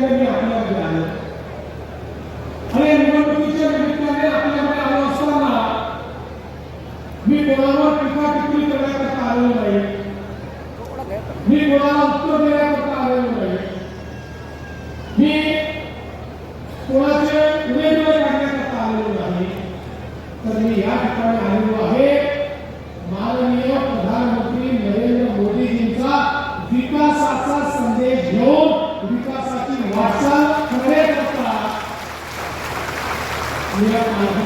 त्यांनी आपल्याकडे आलो असताना मी कोणावर मी आलेलो नाही. मी कोणाचे उमेदवार काढण्याकरता आलेलो नाही. मी या ठिकाणी आलेलो आहे. Yeah.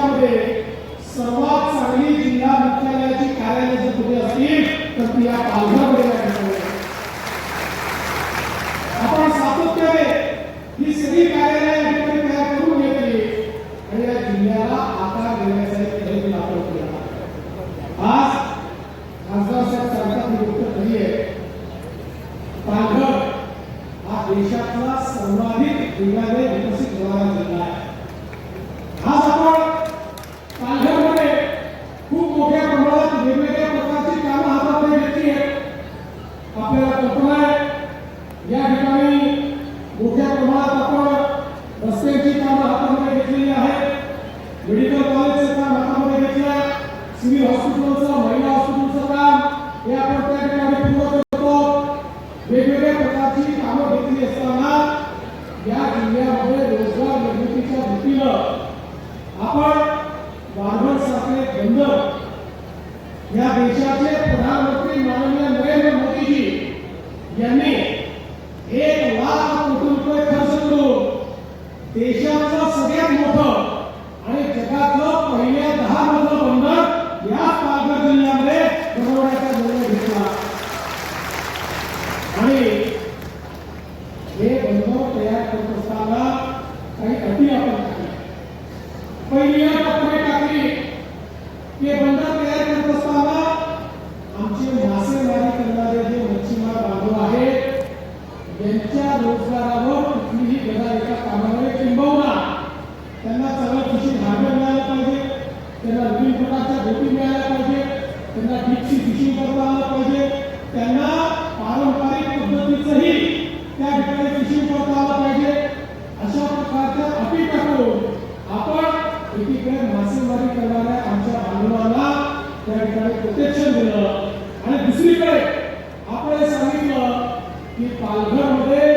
राज्यामध्ये सर्वात चांगली जिल्हा मुख्यालयाची कार्यालय जर कुठे असतील तर ती या पालघरकडे आपण सातत्याने ही सगळी कार्य देशाचे प्रधानमंत्री माननीय नरेंद्र मोदीजी यांनी एक लाख कोटी रुपये खर्च करून देशाचं सगळ्यात मोठं आणि जगातलं त्या ठिकाणी प्रोटेक्शन दिलं आणि दुसरीकडे आपण सांगितलं की पालघरमध्ये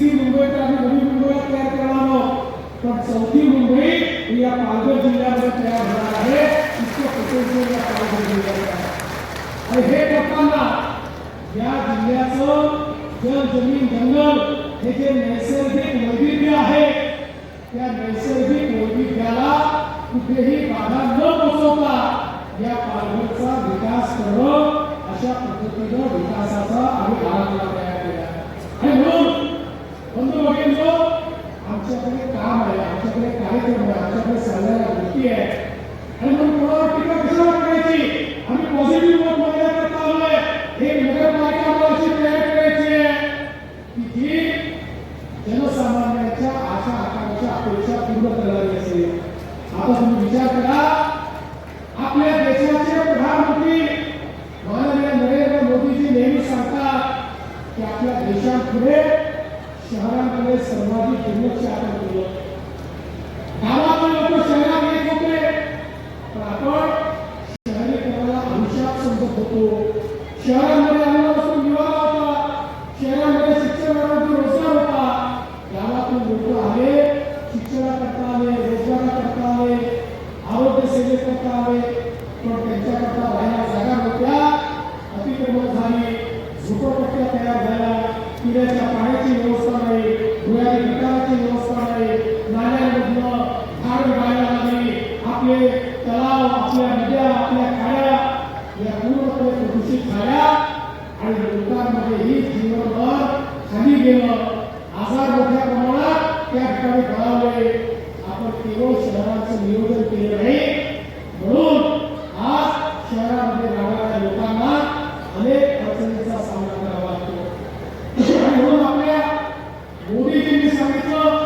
तिसरी मुंबई तर आम्ही नवी मुंबईला तयार करणार आहोत. पण चौथी मुंबई ही या पालघर जिल्ह्यामध्ये तयार होणार आहे. इतकं पोटेन्शियल या पालघर जिल्ह्यात आहे. आणि हे करताना या जिल्ह्याचं जल जमीन जंगल हे जे नैसर्गिक वैविध्य आहे त्या नैसर्गिक वैविध्याला कुठेही बाधा न पोचवता या पालघरचा विकास करणं अशा पद्धतीनं विकासाचा आम्ही आराखडा तयार केला आहे. आणि म्हणून बंधू भगिनींनो, आमच्याकडे काम आहे आमच्याकडे कार्यक्रम आहे आमच्याकडे सगळ्या गोष्टी आहेत आणि मग कोणावर टीका कशाला करायची आम्ही पॉझिटिव्ह मत मध्ये आलोय हे नगरपालिका अशी तयार करायची आहे की जी जनसामान्यांच्या आशा आकांक्षा अपेक्षा पूर्ण करणारी असेल आता तुम्ही विचार करा आपल्या देशाचे प्रधानमंत्री माननीय नरेंद्र मोदीजी नेहमी सांगतात की आपल्या देशापुढे शहरांकडे सर्वाधिक दुर्लक्ष आपण केलं गावातील लोक शहरात येत होते पण आपण शहरीकरणाला अभिशाप समजत होतो शहरांमध्ये अन्न वस्तू निवारा होता शहरांमध्ये शिक्षणामध्ये रोजगार होता गावातून लोक आले शिक्षणाकरता आले रोजगाराकरता आले आरोग्य सेवेकरता आले पण त्यांच्याकरता राहायला जागा नव्हत्या अतिक्रमण झाली झोपडपट्ट्या तयार झाल्या पिण्याच्या पाण्याची व्यवस्था नाही डोळ्याने विकाराची व्यवस्था नाही नाल्यांमधनं झाड व्हायला लागली आपले तलाव आपल्या नद्या आपल्या खाड्या या पूर्णपणे प्रदूषित झाल्या आणि लोकांमध्येही जीवनभर खाली गेलं आजार मोठ्या प्रमाणात त्या ठिकाणी बळावले आपण केवळ शहरांचं नियोजन केलं नाही म्हणून आज शहरामध्ये राहणाऱ्या लोकांना अनेक अडचणींचा सामना करावा लागतो आणि म्हणून आपल्या मोदीजींनी सांगितलं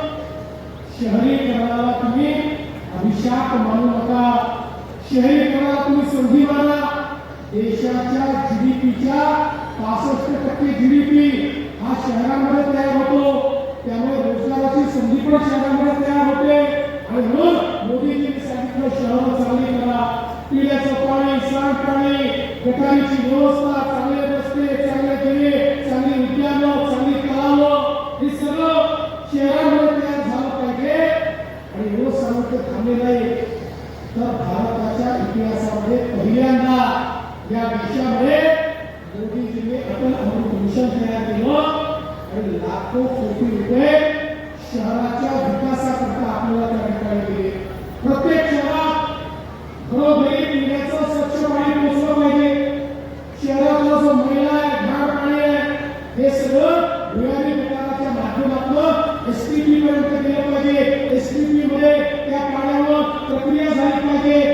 शहरीकरणाला तुम्ही वाढू नका शहरीकरणाला तुम्ही संधी माना देशाच्या जीडीपीच्या पासष्ट टक्के जीडीपी हा शहरांमध्ये तयार होतो. त्यामुळे रोजगाराची संधी पण शहरांमध्ये तयार होते. आणि म्हणून मोदीजींनी सांगितलं शहर चांगली करा. पिण्याचं पाणी सांडपाणी गटारीची व्यवस्था चांगले रस्ते चांगले दिवे चांगली उद्यानं चांगली तलावं हे सगळं शहरांमध्ये तयार झालं पाहिजे. आणि रोज सांगितलं थांबले नाही. तर भारताच्या इतिहासामध्ये पहिल्यांदा या देशामध्ये मोदीजीने अटल अमृत मिशन तयार केलं आणि लाखो कोटी रुपये शहराच्या विकासाकरता आपल्याला त्या ठिकाणी दिले. प्रत्येक शहरात घरोघरी पिण्याचं स्वच्छ पाणी पोचलं पाहिजे. शहरातला जो महिला आहे घाण पाणी आहे हे सगळं भुयारी विभागाच्या माध्यमातून एस टी पी पर्यंत गेलं प्रक्रिया झाली पाहिजे.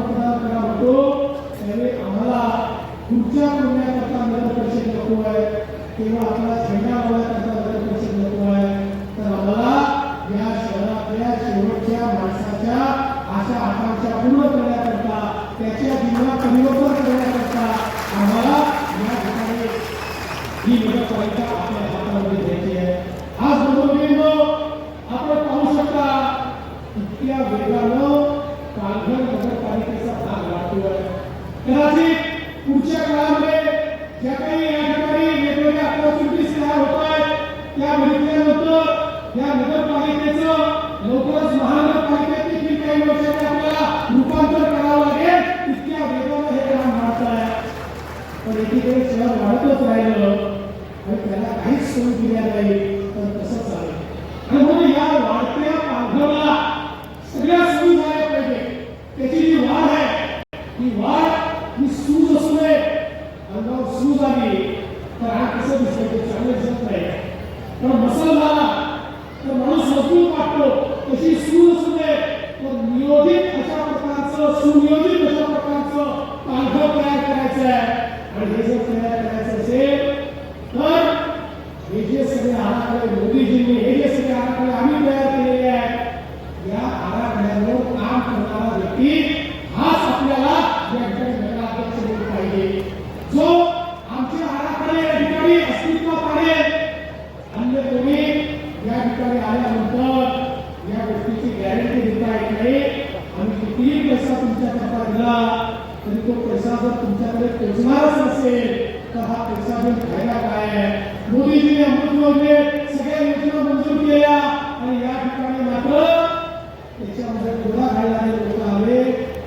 त्यावेळी आम्हाला पुढच्या पुण्याकरता नगर परिषद नको आहे किंवा आपला झेंडा लावण्याकरता नगर परिषद नको आहे तर आम्हाला या शहरातल्या शेवटच्या माणसाच्या अशा आकांक्षा पूर्ण करण्याकरता त्याच्या जीवनात परिवर्तन करण्याकरता आम्हाला या ठिकाणी ही नगरपालिका आपल्या हातामध्ये घ्यायची आहे. आज बंधुभगिनींनो, आपण पाहू शकता इतक्या वेगानं पालघर नगरपालिकेचा भाग वाढतोय कदाचित पुढच्या काळामध्ये ज्या काही या ठिकाणी वेगवेगळ्या अपॉर्च्युनिटीज तयार होत आहेत त्या बघितल्यानंतर या नगरपालिकेचं लवकरच महानगरपालिकेत देखील काही वर्षात आपल्याला रूपांतर करावं लागेल इतक्या वेगानं हे काम वाढत आहे. पण एकीकडे शहर वाढतच राहिलं आणि त्याला काहीच सोय दिल्या नाही तर तसंच चालेल? आणि म्हणून या वाढत्या पालघरला सगळ्या सोयी झाल्या पाहिजे त्याची जी वाढ आहे ती वाढ ही सूज असू नये अंगावर झाली तर हा कसं दिसतं ते चांगलं दिसत नाही. पण मसल झाला तर माणूस मजबूत वाटतो. तशी सूर असू नये तर नियोजित अशा प्रकारचं सुनियोजित अशा प्रकारचं पालघर तयार करायचं आहे. आणि हे जर तयार करायचं असेल तर हे जे सगळे आराखडे मोदीजींनी हे जे सगळे आराखडे आम्ही तयार केलेले आहेत या आराखड्यावर काम करणारा व्यक्ती हाच आपल्याला या ठिकाणी नगराध्यक्ष म्हणून पाहिजे जो आमचे आराखडे या ठिकाणी अस्तित्वात आणेल अन्य कोणी या ठिकाणी आल्यानंतर या गोष्टीची गॅरंटी देता येत नाही आम्ही कितीही तुमच्या तुमच्याकरता दिला तरी तो पैसा जर तुमच्याकडे पोचणारच नसेल तर हा पैसा घेऊन फायदा काय? आहे मोदीजीने अमृत योजनेत सगळ्या योजना मंजूर केल्या आणि या ठिकाणी मात्र त्याच्यामध्ये गोळा घालणारे लोक आले.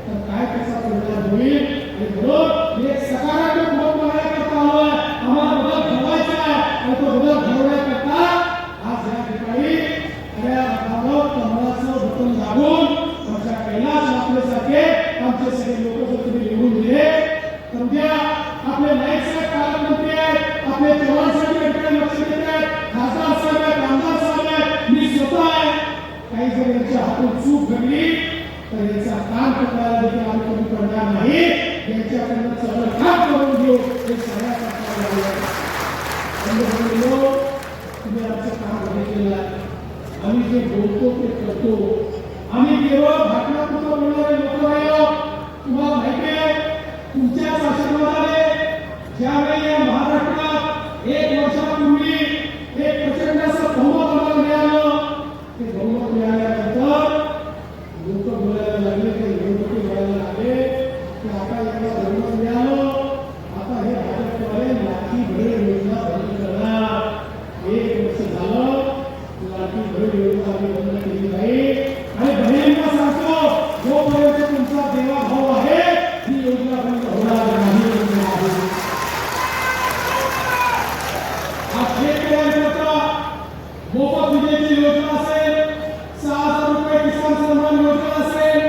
तर काय त्याचा परिणाम होईल? आणि म्हणून हे सकारात्मक मत करण्याकरता हवं आम्हाला बदल घडवायचा आहे आणि तो बदल घडवण्याकरता आज या ठिकाणी खऱ्या अर्थानं कमळाचं बटन लागून आमच्या कैलास आपल्यासारखे आमचे सगळे लोक जर तुम्ही निवडून दिले तर उद्या आपले नाईक साहेब पालकमंत्री आहेत आपले चव्हाण साहेब या लक्ष देत आहेत खासदार साहेब आहेत आमदार साहेब आहेत. मी स्वतः आहे. काही जर यांच्या हातून चूक घडली तर याचा काम करणारा देखील आम्ही कमी पडणार नाही. यांच्याकडनं सगळं काम करून घेऊ हे सगळ्यात तुम्ही आमचं काम बघितलेलं आहे आम्ही जे बोलतो ते करतो. आम्ही केवळ भाषणापुरतं बोलणारे लोक नाही आहोत. तुम्हाला माहिती आहे तुमच्याच आशीर्वादाने ज्यावेळी या महाराष्ट्रात एक वर्षापूर्वी एक प्रचंड असं बहुमत आम्हाला मिळालं ते बहुमत मिळाल्यानंतर लोक बोलायला लागले ते निवडणुकी बोलायला लागले की आता याला बहुमत मिळालं आता हे भाजपवाले लाठी भरे योजना बंद करणार एक वर्ष झालं लाठी भरे योजना आम्ही बंद केली नाही आणि बहिणींना सांगतो जोपर्यंत तुमचा देवाभाव आहे ही योजना बंद होणार नाही आज शेतकऱ्यांकरता मोफत विजेची योजना असेल सहा हजार रुपये किसान सन्मान योजना असेल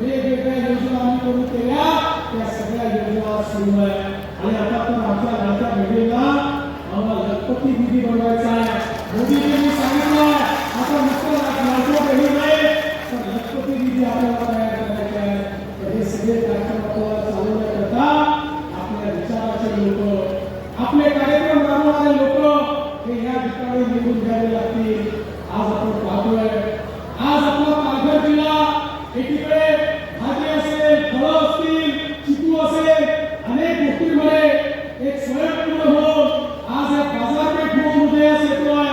वेगवेगळ्या योजना आम्ही करून केल्या त्या सगळ्या योजना सुरू आहे आणि आता तर आमच्या लाडक्या बहिणींना आम्हाला लखपती निधी बनवायचा आहे मोदीजींनी सांगितलं आता नुसतं लाडक्या बहिणी नाही तर लखपती निधी आपल्याला तयार करायचा आहे तर हे सगळे कार्यक्रम आपल्याला चालवण्याकरता आपल्या विचाराचे लोक आपले कार्यक्रम राबवणारे लोक या ठिकाणी निवडून घ्यावे लागतील आज आपण पाहतोय आज आपला पालघर जिल्हा एकीकडे भाजी असेल फळं असतील चिकू असेल अनेक गोष्टींमध्ये एक स्वयंपूर्ण होऊन आज एक बाजारपेठ म्हणून उदयास येतोय.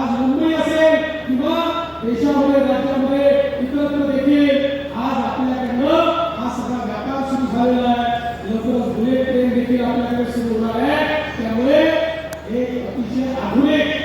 आज मुंबई असेल किंवा देशामध्ये राज्यामध्ये इतरत्र देखील आज आपल्याकडनं हा सगळा व्यापार सुरू झालेला आहे. लवकरच बुलेट ट्रेन देखील आपल्याकडे सुरू होणार आहे. त्यामुळे हे अतिशय आधुनिक